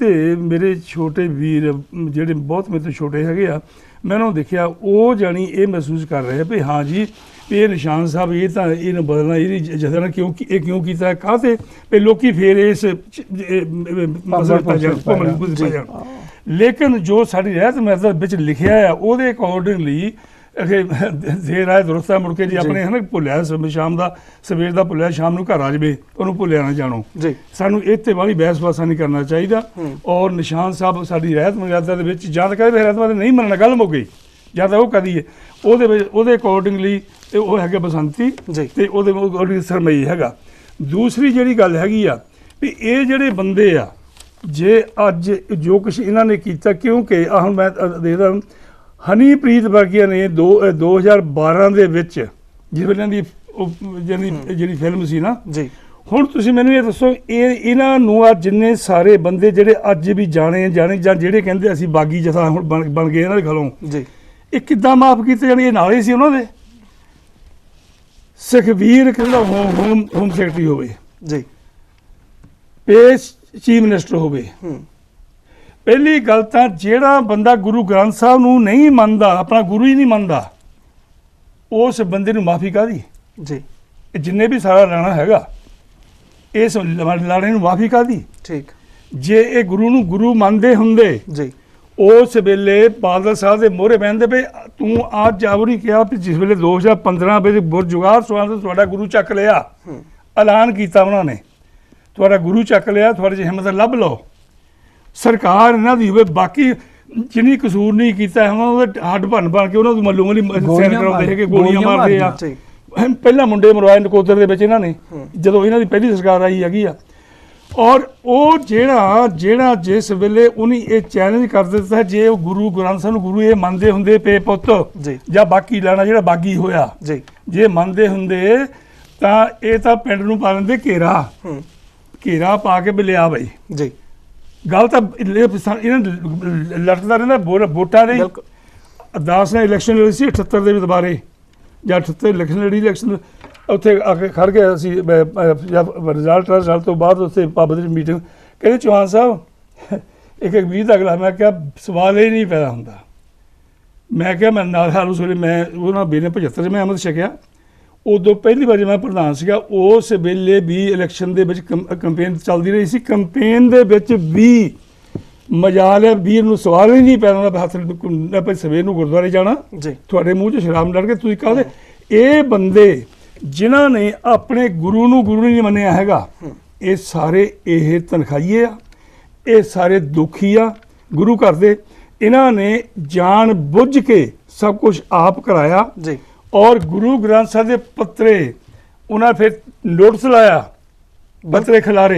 ਤੇ ਮੇਰੇ ਛੋਟੇ ਵੀਰ ਜਿਹੜੇ ਬਹੁਤ ਮੇਰੇ ਤੋਂ ਛੋਟੇ ਹੈਗੇ ਆ ਮੈਂ ਉਹਨਾਂ ਨੂੰ ਦੇਖਿਆ ਉਹ ਜਾਣੀ ਇਹ ਮਹਿਸੂਸ ਕਰ ਰਹੇ ਆ ਵੀ ਹਾਂ ਜੀ ਇਹ ਨਿਸ਼ਾਨ ਸਾਹਿਬ ਇਹ ਤਾਂ ਇਹਨੂੰ ਬਦਲਣਾ ਇਹਦੀ ਜਦਨਾ ਕਿਉਂ ਕੀ- ਇਹ ਕਿਉਂ ਕੀਤਾ ਕਾਹਤੇ? ਵੀ ਲੋਕੀ ਫੇਰ ਇਸ ਇਹ ਮਸਲੇ ਪੈ ਜਾਣ ਭਮਣ ਪੈ ਜਾਣ। ਲੇਕਿਨ ਜੋ ਸਾਡੀ ਰਹਿਤ ਮਹਿਜ਼ਰ ਵਿੱਚ ਲਿਖਿਆ ਆ ਉਹਦੇ ਅਕੋਰਡਿੰਗਲੀ ਅਖੇ ਦੇਰ ਆਏ ਦਰਸਤਾ ਮੁੜ ਕੇ ਜੀ ਆਪਣੇ ਹਨਾ ਭੁੱਲਿਆ ਸ਼ਾਮ ਦਾ ਸਵੇਰ ਦਾ ਭੁੱਲਿਆ ਸ਼ਾਮ ਨੂੰ ਘਰ ਆ ਜਵੇ ਉਹਨੂੰ ਭੁੱਲਿਆ ਨਾ ਜਾਣੋ। ਜੀ। ਸਾਨੂੰ ਤੇ ਵਾਲੀ ਬਹਿਸ ਬਾਸਾ ਨਹੀਂ ਕਰਨਾ ਚਾਹੀਦਾ। ਔਰ ਨਿਸ਼ਾਨ ਸਾਹਿਬ ਸਾਡੀ ਰਹਿਤ ਮਰਿਆਦਾ ਦੇ ਵਿੱਚ ਜਾਂ ਤਾਂ ਕਹਿੰਦੇ ਰਹਿਤ ਮਰਿਆਦਾ ਨਹੀਂ ਮੰਨਣਾ ਗੱਲ ਮੁੱਕ ਗਈ। ਜਾਂ ਤਾਂ ਉਹ ਕਰੀਏ ਉਹਦੇ ਵਿੱਚ ਉਹਦੇ ਅਕੋਰਡਿੰਗਲੀ ਤੇ ਉਹ ਹੈਗੇ ਬਸੰਤੀ। ਤੇ ਉਹਦੇ ਅਕੋਰਡਿੰਗ ਸਰਮਈ ਹੈਗਾ। ਦੂਸਰੀ ਜਿਹੜੀ ਗੱਲ ਹੈਗੀ ਆ ਵੀ ਇਹ ਜਿਹੜੇ ਬੰਦੇ ਆ ਜੇ ਅੱਜ ਜੋ ਕੁਝ ਇਹਨਾਂ ਨੇ ਕੀਤਾ ਕਿਉਂਕਿ ਆਹ ਹੁਣ ਮੈਂ ਦੇਖਦਾ ਹਨੀਪ੍ਰੀਤ ਵਰਗੀਆਂ ਨੇ ਦੋ ਅ, 2012 ਦੇ ਵਿੱਚ ਜਿਸ ਵੇਲੇ ਦੀ ਜਿਹੜੀ ਫਿਲਮ ਸੀ ਨਾ। ਜੀ। ਹੁਣ ਤੁਸੀਂ ਮੈਨੂੰ ਇਹ ਦੱਸੋ ਇਹ ਇਹਨਾਂ ਨੂੰ ਆ ਜਿੰਨੇ ਸਾਰੇ ਬੰਦੇ ਜਿਹੜੇ ਅੱਜ ਵੀ ਜਾਣੇ ਜਾਣੇ ਜਾਂ ਜਿਹੜੇ ਕਹਿੰਦੇ ਅਸੀਂ ਬਾਗੀ ਜਥਾ ਹੁਣ ਬਣ ਗਏ ਇਹਨਾਂ ਦੇ ਖਲੋਂ ਜੀ। ਇਹ ਕਿੱਦਾਂ ਮਾਫ ਕੀਤੇ ਜਾਣੇ? ਇਹ ਨਾਲੇ ਸੀ ਉਹਨਾਂ ਦੇ? ਸੁਖਵੀਰ ਕਿਹੜਾ ਹੋਮ ਹੋਮ ਹੋਮ ਸੈਕਟਰੀ ਹੋਵੇ। ਜੀ। ਪੇਸ਼ ਚੀਫ ਮਿਨਿਸਟਰ ਹੋਵੇ। ਹੂੰ। ਪਹਿਲੀ ਗੱਲ ਤਾਂ ਜਿਹੜਾ ਬੰਦਾ ਗੁਰੂ ਗ੍ਰੰਥ ਸਾਹਿਬ ਨੂੰ ਨਹੀਂ ਮੰਨਦਾ ਆਪਣਾ ਗੁਰੂ ਹੀ ਨਹੀਂ ਮੰਨਦਾ ਉਸ ਬੰਦੇ ਨੂੰ ਮਾਫੀ ਕਾਦੀ ਜੀ। ਜਿੰਨੇ ਵੀ ਸਾਰਾ ਲੈਣਾ ਹੈਗਾ ਇਸ ਲਾਣੇ ਨੂੰ ਮਾਫੀ ਕਾਦੀ ਠੀਕ। ਜੇ ਇਹ ਗੁਰੂ ਨੂੰ ਗੁਰੂ ਮੰਨਦੇ ਹੁੰਦੇ ਜੀ। ਉਸ ਵੇਲੇ ਬਾਦਲ ਸਾਹਿਬ ਦੇ ਮੋਹਰੇ ਬਹਿੰਦੇ ਵੀ ਤੂੰ ਆਜ ਜਾਵਰੀ ਕਿਹਾ ਵੀ ਜਿਸ ਵੇਲੇ 2015 ਵਿੱਚ ਬੁਰਜੁਗਾਰ ਸਵਾਲ ਤੋਂ ਤੁਹਾਡਾ ਗੁਰੂ ਚੱਕ ਲਿਆ। ਐਲਾਨ ਕੀਤਾ ਉਹਨਾਂ ਨੇ। ਤੁਹਾਡਾ ਗੁਰੂ ਚੱਕ ਲਿਆ ਤੁਹਾਡੇ ਹਿੰਮਤ ਲੱਭ ਲਓ। ਸਰਕਾਰ ਇਹਨਾਂ ਦੀ ਹੋਵੇ ਬਾਕੀ ਜਿਨੀ ਕਸੂਰ ਨਹੀਂ ਕੀਤਾ ਹੈ ਉਹਨਾਂ ਦੇ ਹੱਡ ਭੰਨ ਬਣ ਕੇ ਉਹਨਾਂ ਨੂੰ ਮੱਲੂ ਮੱਲੀ ਸੈਨ ਕਰਾਉਂਦੇ ਹੈਗੇ ਗੋਲੀਆਂ ਮਾਰਦੇ ਆ। ਪਹਿਲਾਂ ਮੁੰਡੇ ਮਰਵਾਏ ਨਕੋਦਰ ਦੇ ਵਿੱਚ ਇਹਨਾਂ ਨੇ। ਜਦੋਂ ਇਹਨਾਂ ਦੀ ਪਹਿਲੀ ਸਰਕਾਰ ਆਈ ਹੈਗੀ ਆ। ਔਰ ਉਹ ਜਿਹੜਾ ਜਿਹੜਾ ਜਿਸ ਵੇਲੇ ਉਹਨੇ ਇਹ ਚੈਲੰਜ ਕਰ ਦਿੱਤਾ ਜੇ ਉਹ ਗੁਰੂ ਗ੍ਰੰਥ ਸਾਹਿਬ ਨੂੰ ਗੁਰੂ ਇਹ ਮੰਨਦੇ ਹੁੰਦੇ ਪੇ ਪੁੱਤ ਜੀ। ਬਾਕੀ ਲੈਣਾ ਜਿਹੜਾ ਬਾਗੀ ਹੋਇਆ ਜੀ। ਮੰਨਦੇ ਹੁੰਦੇ ਤਾਂ ਇਹ ਤਾਂ ਪਿੰਡ ਨੂੰ ਪਾ ਲੈਂਦੇ ਘੇਰਾ। ਘੇਰਾ ਪਾ ਕੇ ਬਿਲਿਆ ਬਈ। ਜੀ। ਗੱਲ ਤਾਂ ਇਹ ਸਾ- ਇਹਨਾਂ ਲੜਦਾ ਰਹਿੰਦਾ ਵੋ- ਵੋਟਾਂ ਦੇ ਬਿਲਕੁਲ। ਦਾਸ ਨੇ ਇਲੈਕਸ਼ਨ ਲੜੀ ਸੀ 78 ਦੇ ਦੁਬਾਰੇ। ਜਾਂ 78 ਇਲੈਕਸ਼ਨ ਲੜੀ ਇਲੈਕਸ਼ਨ ਉੱਥੇ ਆ ਕੇ ਖੜ ਮੈਂ ਜਦ ਰਿਜ਼ਲਟ ਰਿਜ਼ਲਟ ਤੋਂ ਬਾਅਦ ਉੱਥੇ ਪੱਬ ਦੇ ਮੀਟਿੰਗ ਕਹਿੰਦੇ ਚੌਹਾਨ ਸਾਹਿਬ ਇੱਕ ਇੱਕ ਵੀਹ ਦਾ ਅਗਲਾ ਮੈਂ ਕਿਹਾ ਸਵਾਲ ਹੀ ਨਹੀਂ ਪੈਦਾ ਹੁੰਦਾ। ਮੈਂ ਕਿਹਾ ਮੈਂ ਨਾਲ ਹਾਲ ਉਸ ਵੇਲੇ ਮੈਂ ਉਹਨਾਂ ਬੇਨੇ 75 ਚ ਮੈਂ ਅਮਰ ਛਕਿਆ। ਉਦੋਂ ਪਹਿਲੀ ਵਾਰ ਜਦੋਂ ਮੈਂ ਪ੍ਰਧਾਨ ਸੀਗਾ ਉਸ ਵੇਲੇ ਵੀ ਇਲੈਕਸ਼ਨ ਦੇ ਵਿੱਚ ਕੰਪੇਨ ਚੱਲਦੀ ਰਹੀ ਸੀ। ਕੰਪੇਨ ਦੇ ਵਿੱਚ ਵੀ ਮਜਾਲ ਵੀਰ ਨੂੰ ਸਵਾਲ ਹੀ ਨਹੀਂ ਪੈਦਾ ਹੁੰਦਾ ਵੀ ਹੱਥ ਆਪਾਂ ਸਵੇਰ ਨੂੰ ਗੁਰਦੁਆਰੇ ਜਾਣਾ। ਜੀ। ਤੁਹਾਡੇ ਮੂੰਹ 'ਚ ਸ਼ਰਾਬ ਲੜ ਕੇ ਤੁਸੀਂ ਕਹਦੇ ਇਹ ਬੰਦੇ ਜਿਨ੍ਹਾਂ ਨੇ ਆਪਣੇ ਗੁਰੂ ਨੂੰ ਗੁਰੂ ਨਹੀਂ ਮੰਨਿਆ ਹੈਗਾ ਇਹ ਸਾਰੇ ਇਹ ਤਨਖਾਹੀਏ ਆ ਇਹ ਸਾਰੇ ਦੁਖੀ ਆ ਗੁਰੂ ਘਰ ਦੇ। ਇਹਨਾਂ ਨੇ ਜਾਣ ਬੁੱਝ ਕੇ ਸਭ ਕੁਝ ਆਪ ਕਰਾਇਆ। ਜੀ। ਔਰ ਗੁਰੂ ਗ੍ਰੰਥ ਸਾਹਿਬ ਦੇ ਪੱਤਰੇ ਉਹਨਾਂ ਫਿਰ ਨੋਟਿਸ ਲਾਇਆ ਪੱਤਰੇ ਖਿਲਾਰੇ।